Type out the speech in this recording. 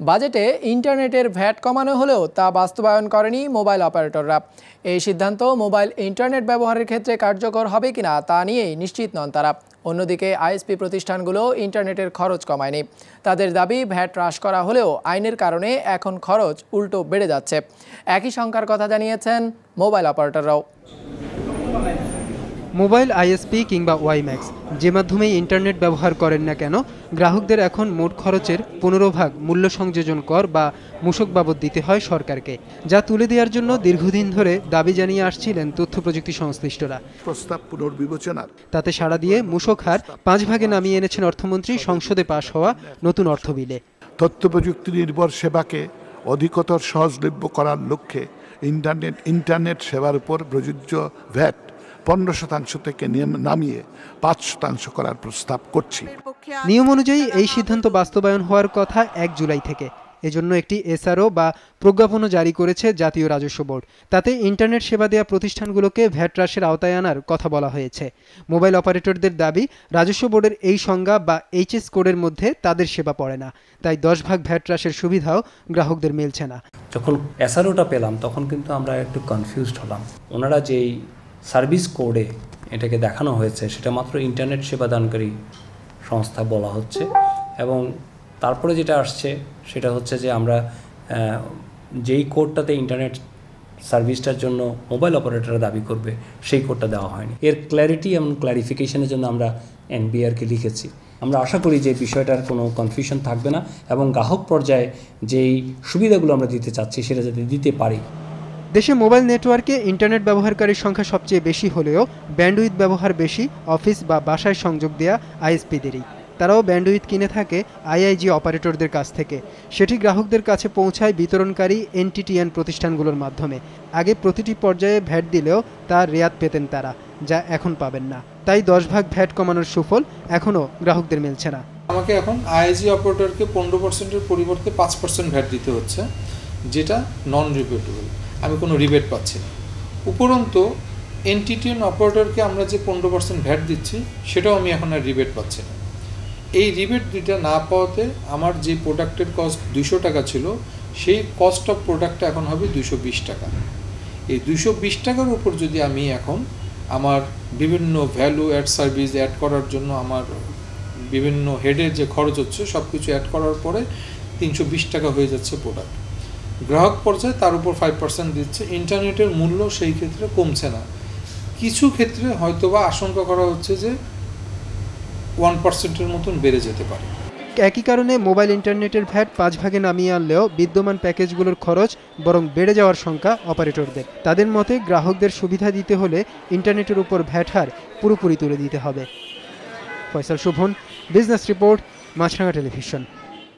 বাজেটে ইন্টারনেটের ভ্যাট কমানো হলেও তা বাস্তবায়ন করেনি মোবাইল অপারেটররা। এই সিদ্ধান্ত মোবাইল ইন্টারনেট ব্যবহারের ক্ষেত্রে কার্যকর হবে কিনা তা নিয়েই নিশ্চিত নন তারা। অন্যদিকে আইএসপি প্রতিষ্ঠানগুলো ইন্টারনেটের খরচ কমায়নি। তাদের দাবি, ভ্যাট হ্রাস করা হলেও আইনের কারণে এখন খরচ উল্টো বেড়ে যাচ্ছে। একই সংখ্যার কথা জানিয়েছেন মোবাইল অপারেটররাও। মোবাইল আইএসপি কিংবা ওয়াইম্যাক্স যে মাধ্যমেই ইন্টারনেট ব্যবহার করেন না কেন গ্রাহকদের এখন মোট খরচের পনেরো ভাগ মূল্য সংযোজন কর বা মূসক বাবদ দিতে হয় সরকারকে যা তুলে দেওয়ার জন্য দীর্ঘদিন ধরে দাবি জানিয়ে আসছিলেন তথ্য প্রযুক্তি সংশ্লিষ্টরা। প্রস্তাব পুনর্বিবেচনার। তাতে সাড়া দিয়ে মূসক হার পাঁচ ভাগে নামিয়ে এনেছেন অর্থমন্ত্রী সংসদে পাশ হওয়া নতুন অর্থ বিলে তথ্য প্রযুক্তি নির্ভর সেবাকে অধিকতর সহজলভ্য করার লক্ষ্যে ইন্টারনেট ইন্টারনেট সেবার উপর প্রযোজ্য ভ্যাট পনেরো শতাংশ থেকে নামিয়ে পাঁচ শতাংশ করার প্রস্তাব করছি। নিয়ম অনুযায়ী এই সিদ্ধান্ত বাস্তবায়ন হওয়ার কথা এক জুলাই থেকে। এজন্য একটি এসআরও বা প্রজ্ঞাপনও জারি করেছে জাতীয় রাজস্ব বোর্ড। তাতে ইন্টারনেট সেবা দেওয়া প্রতিষ্ঠানগুলোকে ভ্যাট হ্রাসের আওতায় আনার কথা বলা হয়েছে। মোবাইল অপারেটরদের দাবি রাজস্ব বোর্ডের এই সংজ্ঞা বা এইচএস কোডের মধ্যে তাদের সেবা পড়ে না। তাই দশ ভাগ ভ্যাট হ্রাসের সুবিধাও গ্রাহকদের মিলছে না। যখন এসআরওটা পেলাম তখন কিন্তু আমরা একটু কনফিউজড হলাম। ওনারা যেই সার্ভিস কোডে এটাকে দেখানো হয়েছে, সেটা মাত্র ইন্টারনেট সেবাদানকারী সংস্থা বলা হচ্ছে। এবং তারপরে যেটা আসছে, সেটা হচ্ছে যে আমরা যেই কোডটাতে ইন্টারনেট সার্ভিসটার জন্য মোবাইল অপারেটররা দাবি করবে, সেই কোডটা দেওয়া হয়নি। এর ক্ল্যারিটি এবং ক্ল্যারিফিকেশনের জন্য আমরা এনবিআরকে লিখেছি। আমরা আশা করি যে বিষয়টার কোনো কনফিউশন থাকবে না এবং গ্রাহক পর্যায়ে যেই সুবিধাগুলো আমরা দিতে চাচ্ছি, সেটা যাতে দিতে পারি। দেশে মোবাইল নেটওয়ার্কে ইন্টারনেট ব্যবহারকারীর সংখ্যা সবচেয়ে বেশি হলেও ব্যান্ডউইথ ব্যবহার বেশি, অফিস বা বাসায় সংযোগ দেয়া আইএসপিদেরই। তারাও ব্যান্ডউইথ কিনে থাকে আইআইজি অপারেটরদের কাছ থেকে। সেটি গ্রাহকদের কাছে পৌঁছায় বিতরণকারী এনটিটিএন প্রতিষ্ঠানগুলোর মাধ্যমে। আগে প্রতিটি পর্যায়ে ভ্যাট দিলেও তা রেয়াত পেতেন তারা, যা এখন পাবেন না। তাই দশ ভাগ ভ্যাট কমানোর সুফল এখনও গ্রাহকদের মিলছে না। আমাকে এখন আইআইজি অপারেটরকে পনেরো পার্সেন্টের পরিবর্তে পাঁচ পার্সেন্ট ভ্যাট দিতে হচ্ছে, যেটা নন রিবেটেবল আমি কোনো রিবেট পাচ্ছি না। উপরন্তু এনটিটিএন অপারেটরকে আমরা যে পনেরো পার্সেন্ট ভ্যাট দিচ্ছি, সেটাও আমি এখন আর রিবেট পাচ্ছি না। এই রিবেট দুইটা না পাওয়াতে আমার যে প্রোডাক্টের কস্ট দুশো টাকা ছিল, সেই কস্ট অফ প্রোডাক্টটা এখন হবে দুশো বিশ টাকা। এই দুশো বিশ টাকার উপর যদি আমি এখন আমার বিভিন্ন ভ্যালু অ্যাড সার্ভিস অ্যাড করার জন্য আমার বিভিন্ন হেডের যে খরচ হচ্ছে সব কিছু অ্যাড করার পরে তিনশো বিশ টাকা হয়ে যাচ্ছে প্রোডাক্ট গ্রাহক পর্যায়ে তার উপর ফাইভ পার্সেন্ট দিচ্ছে। ইন্টারনেটের মূল্য সেই ক্ষেত্রে কমছে না। কিছু ক্ষেত্রে হয়তোবা আশঙ্কা করা হচ্ছে যে ওয়ান পার্সেন্টের মতন বেড়ে যেতে পারে। একই কারণে মোবাইল ইন্টারনেটের ভ্যাট পাঁচ ভাগে নামিয়ে আনলেও বিদ্যমান প্যাকেজগুলোর খরচ বরং বেড়ে যাওয়ার শঙ্কা অপারেটরদের। তাদের মতে গ্রাহকদের সুবিধা দিতে হলে ইন্টারনেটের উপর ভ্যাট হার পুরোপুরি তুলে দিতে হবে। Faisal Shovon, business report, Maasranga television.